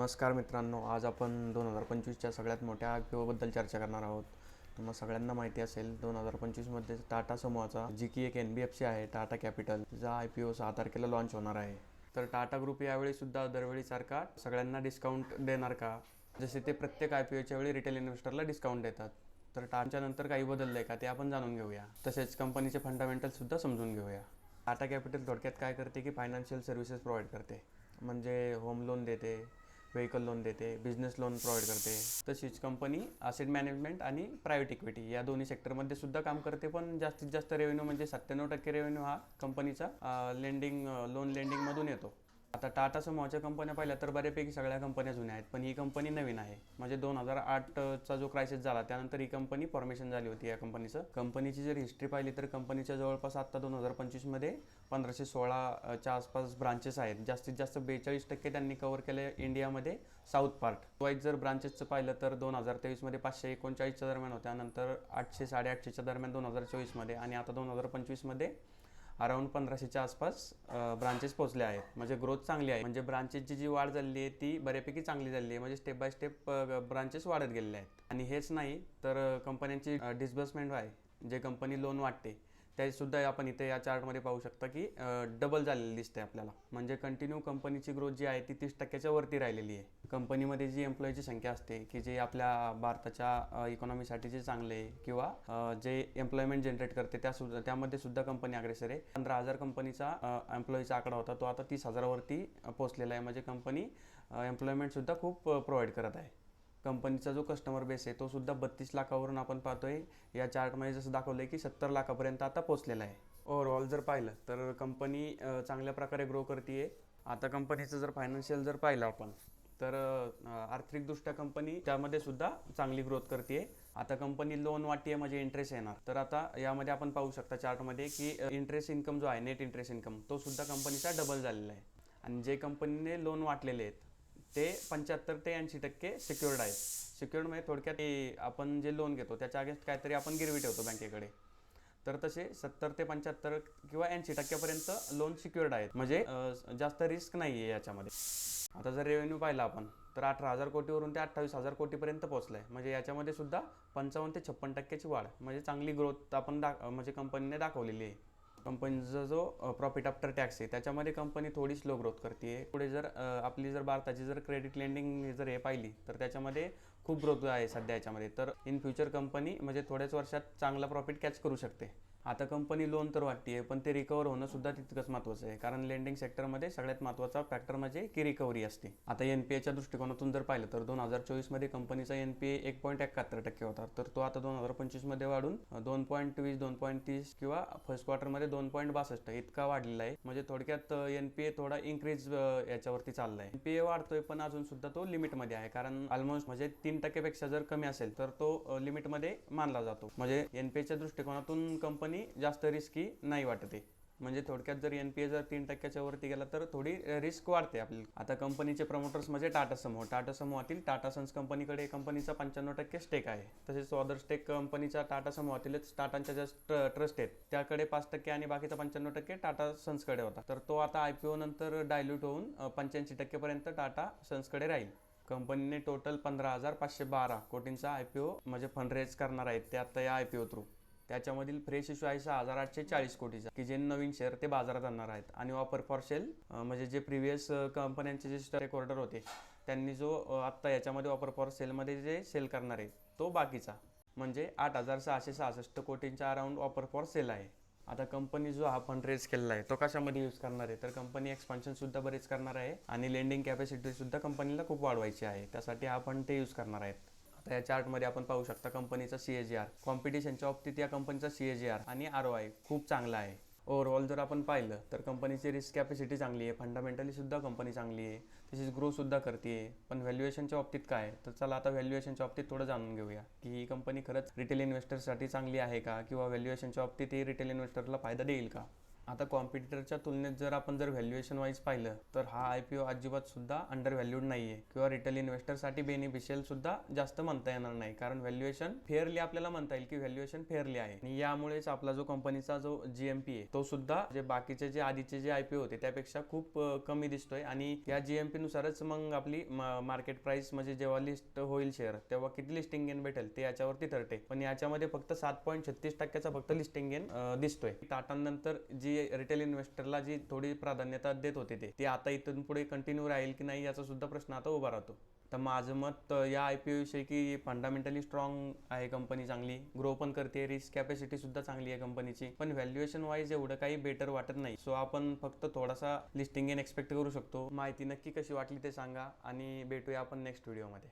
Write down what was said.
नमस्कार मित्रांनो आज आपण दोन हजार पंचवीसच्या सगळ्यात मोठ्या आय पी ओबद्दल चर्चा करणार आहोत. तुम्हाला सगळ्यांना माहिती असेल दोन हजार पंचवीसमध्ये टाटा समूहाचा जी की एक एन बी एफ सी आहे टाटा कॅपिटल तिचा आय पी ओ सहा तारखेला लॉन्च होणार आहे. तर टाटा ग्रुप यावेळी सुद्धा दरवेळीसारखा सगळ्यांना डिस्काउंट देणार का? जसे ते प्रत्येक आय पी ओच्या वेळी रिटेल इन्व्हेस्टरला डिस्काउंट देतात. तर टाटाच्या नंतर काही बदललं आहे का ते आपण जाणून घेऊया. तसेच कंपनीचे फंडामेंटलसुद्धा समजून घेऊया. टाटा कॅपिटल थोडक्यात काय करते की फायनान्शियल सर्व्हिसेस प्रोव्हाइड करते. म्हणजे होम लोन देते व्हेकल लोन देते बिझनेस लोन प्रोव्हाइड करते. तशीच कंपनी असेट मॅनेजमेंट आणि प्रायव्हेट इक्विटी या दोन्ही सेक्टरमध्ये सुद्धा काम करते. पण जास्तीत जास्त रेव्हेन्यू म्हणजे सत्त्याण्णव टक्के रेव्हेन्यू हा कंपनीचा लेंडिंग लोन लेंडिंगमधून येतो. आता टाटा समूहाच्या कंपन्या पाहिल्या तर बऱ्यापैकी सगळ्या कंपन्या जुन्या आहेत पण ही कंपनी नवीन आहे. म्हणजे दोन हजार आठचा जो क्रायसिस झाला त्यानंतर ही कंपनी फॉर्मेशन झाली होती या कंपनीचं कंपनीची जर हिस्ट्री पाहिली तर कंपनीच्या जवळपास आत्ता दोन हजार पंचवीसमध्ये पंधराशे सोळाच्या आसपास ब्रांचेस आहेत. जास्तीत जास्त बेचाळीस टक्के त्यांनी कव्हर केले इंडियामध्ये साऊथ पार्ट वाईज जर ब्रांचेसचं पाहिलं तर दोन हजार तेवीसमध्ये पाचशे एकोणचाळीसच्या दरम्यान होत्या नंतर आठशे साडेआठशेच्या दरम्यान दोन हजार चोवीसमध्ये आणि आता दोन हजार पंचवीसमध्ये अराऊंड पंधराशेच्या आसपास ब्रांचेस पोहोचले आहेत. म्हणजे ग्रोथ चांगली आहे. म्हणजे ब्रांचेसची जी वाढ झाली आहे ती बऱ्यापैकी चांगली झाली आहे. म्हणजे स्टेप बाय स्टेप ब्रांचेस वाढत गेलेले आहेत. आणि हेच नाही तर कंपन्यांची डिस्बर्समेंट आहे. जे कंपनी लोन वाटते. त्यासुद्धा आपण इथे या चार्टमध्ये पाहू शकता की डबल झालेली दिसते आपल्याला. म्हणजे कंटिन्यू कंपनीची ग्रोथ जी आहे ती तीस टक्क्याच्या वरती राहिलेली आहे. कंपनीमध्ये जी एम्प्लॉईची संख्या असते की जे आपल्या भारताच्या इकॉनॉमीसाठी जे चांगले आहे किंवा जे एम्प्लॉयमेंट जनरेट करते त्या सुद्धा त्यामध्ये सुद्धा कंपनी अग्रेसर आहे. पंधरा हजार कंपनीचा एम्प्लॉईचा आकडा होता तो आता तीस हजारावरती पोचलेला पोहोचलेला आहे. म्हणजे कंपनी एम्प्लॉयमेंटसुद्धा खूप प्रोव्हाइड करत आहे. कंपनीचा जो कस्टमर बेस आहे तो सुद्धा बत्तीस लाखावरून आपण पाहतोय. या चार्टमध्ये जसं दाखवलं आहे की सत्तर लाखापर्यंत आता पोहोचलेला आहे. ओव्हरऑल जर पाहिलं तर कंपनी चांगल्या प्रकारे ग्रो करते आता कंपनीचं जर फायनान्शियल जर पाहिलं आपण तर आर्थिकदृष्ट्या कंपनी त्यामध्ये सुद्धा चांगली ग्रोथ करते आता कंपनी लोन वाटते म्हणजे इंटरेस्ट येणार. तर आता यामध्ये आपण पाहू शकता चार्टमध्ये की इंटरेस्ट इन्कम जो आहे नेट इंटरेस्ट इन्कम तो सुद्धा कंपनीचा डबल झालेला आहे. आणि जे कंपनीने लोन वाटलेले आहेत ते पंच्याहत्तर ते ऐंशी टक्के सिक्युर्ड आहेत. सिक्युर्ड म्हणजे थोडक्यात आपण जे लोन घेतो त्याच्या अगेन्स्ट काहीतरी आपण गिरवी ठेवतो बँकेकडे. तर तसे सत्तर ते पंच्याहत्तर किंवा ऐंशी टक्क्यापर्यंत लोन सिक्युर्ड आहेत. म्हणजे जास्त रिस्क नाही आहे याच्यामध्ये. आता जर रेव्हेन्यू पाहिला आपण तर अठरा हजार कोटीवरून ते अठ्ठावीस हजार कोटीपर्यंत पोहोचलं आहे म्हणजे याच्यामध्ये सुद्धा पंचावन्न ते छप्पन टक्क्याची वाढ. म्हणजे चांगली ग्रोथ आपण दाख म्हणजे कंपनीने दाखवलेली आहे. कंपनीचा जो प्रॉफिट आफ्टर टॅक्स आहे त्याच्यामध्ये कंपनी थोडी स्लो ग्रोथ करते पुढे जर आपली जर भारताची जर क्रेडिट लेंडिंग जर हे पाहिली तर त्याच्यामध्ये खूप ग्रोथ आहे सध्या याच्यामध्ये. तर इन फ्युचर कंपनी म्हणजे थोड्याच वर्षात चांगला प्रॉफिट कॅच करू शकते. आता कंपनी लोन तर वाटते पण ते रिकवर होणं सुद्धा तितकंच महत्त्वाचं आहे. कारण लेंडिंग सेक्टरमध्ये सगळ्यात महत्त्वाचा फॅक्टर म्हणजे की रिकव्हरी असते. आता एन पी एच्या दृष्टिकोनातून जर पाहिलं तर दोन हजार चोवीसमध्ये कंपनीचा एन पी ए एक पॉईंट एकाहत्तर टक्के होता. तर तो आता दोन हजार पंचवीसमध्ये वाढून दोन पॉईंट वीस दोन पॉईंट तीस किंवा फर्स्ट क्वार्टरमध्ये दोन पॉईंट बासष्ट इतका वाढलेला आहे. म्हणजे थोडक्यात एन पी ए थोडा इन्क्रीज याच्यावरती चाललाय. एन पी ए वाढतोय पण अजून सुद्धा तो लिमिटमध्ये आहे. कारण ऑलमोस्ट म्हणजे तीन टक्केपेक्षा जर कमी असेल तर तो लिमिटमध्ये मानला जातो. म्हणजे एन पी एच्या दृष्टिकोनातून कंपनी जास्त रिस्की नाही वाटते. म्हणजे थोडक्यात जर एन पी ए जर तीन टक्क्याच्या वरती गेला तर थोडी रिस्क वाढते आपली आता कंपनीचे प्रमोटर्स म्हणजे टाटा समूह. टाटा समूहातील टाटा सन्स कंपनीकडे कंपनीचा पंच्याण्णव टक्के स्टेक आहे. तसेच अदर स्टेक कंपनीच्या टाटा समूहातीलच टाटांच्या ज्या ट्र ट्रस्ट आहेत त्याकडे पाच टक्के आणि बाकीचा पंच्याण्णव टक्के टाटा सन्सकडे होता. तर तो आता आय पी ओ नंतर डायल्यूट होऊन पंच्याऐंशी टक्केपर्यंत टाटा सन्सकडे राहील. कंपनीने टोटल पंधरा हजार पाचशे बारा कोटींचा आय पी ओ म्हणजे फंड रेज करणार आहेत ते आता या आय पी ओ थ्रू त्याच्यामधील फ्रेश इश्यू आहे सहा हजार आठशे चाळीस कोटीचा. की जे नवीन शेअर ते बाजारात आणणार आहेत. आणि ऑफर फॉर सेल म्हणजे जे प्रिव्हियस कंपन्यांचे जे स्टेक ऑर्डर होते त्यांनी जो आत्ता याच्यामध्ये ऑफर फॉर सेलमध्ये जे सेल करणार आहे तो बाकीचा. म्हणजे आठ हजार सहाशे सहासष्ट कोटींच्या अराउंड ऑफर फॉर सेल आहे. आता कंपनी जो हा फंड रेज केलेला आहे तो कशामध्ये यूज करणार आहे? तर कंपनी एक्सपान्शन सुद्धा बरेच करणार आहे. आणि लेंडिंग कॅपॅसिटी सुद्धा कंपनीला खूप वाढवायची आहे. त्यासाठी हा फंड ते यूज करणार आहेत. आता या चार्टमध्ये आपण पाहू शकता कंपनीचा सी ए जी आर कॉम्पिटिशनच्या बाबतीत या कंपनीचा सी ए जी आर आणि आर ओ आय खूप चांगला आहे. ओव्हरऑल जर आपण पाहिलं तर कंपनीची रिस्क कॅपॅसिटी चांगली आहे. फंडामेंटली सुद्धा कंपनी चांगली आहे. तशीच ग्रो सुद्धा करते पण व्हॅल्युएशनच्या बाबतीत काय तर चला आता व्हॅल्युएशनच्या बाबतीत थोडं जाणून घेऊया. की ही कंपनी खरंच रिटेल इन्व्हेस्टरसाठी चांगली आहे का? किंवा व्हॅल्युएशनच्या बाबतीत ही रिटेल इन्व्हेस्टरला फायदा देईल का? आता कॉम्पिटिटरच्या तुलनेत जर आपण जर व्हॅल्युएशन वाईज पाहिलं तर हा आय पी ओ अजिबात सुद्धा अंडर व्हॅल्यूड नाहीये. किंवा रिटेल इन्व्हेस्टरसाठी बेनिफिशियल सुद्धा जास्त म्हणता येणार नाही. कारण व्हॅल्युएशन फेअरली आपल्याला म्हणता येईल की व्हॅल्युएशन फेअरली आहे. आणि यामुळेच आपला जो कंपनीचा जो जीएमपी आहे तो सुद्धा जे बाकीचे जे आधीचे जे आय पी होते त्यापेक्षा खूप कमी दिसतोय. आणि या जीएमपी नुसारच मग आपली मार्केट प्राइस म्हणजे जेव्हा लिस्ट होईल शेअर तेव्हा किती लिस्टिंग गेन भेटेल ते याच्यावरती ठरते. पण याच्यामध्ये फक्त सात पॉईंट छत्तीस टक्क्याचा फक्त लिस्टिंग गेन दिसतोय. टाटानंतर जी रिटेल इन्व्हेस्टरला जी थोडी प्राधान्यता देत होते ते. आता इथून पुढे कंटिन्यू राहील की नाही याचा सुद्धा प्रश्न आता उभा राहतो. तर माझं मत या आय पी ओविषयी की फंडामेंटली स्ट्रॉंग आहे कंपनी चांगली ग्रो पण करते रिस्क कॅपॅसिटी सुद्धा चांगली आहे कंपनीची पण व्हॅल्युएशन वाईज एवढं काही बेटर वाटत नाही. सो आपण फक्त थोडासा लिस्टिंग एक्सपेक्ट करू शकतो. माहिती नक्की कशी वाटली ते सांगा आणि भेटूया आपण नेक्स्ट व्हिडिओमध्ये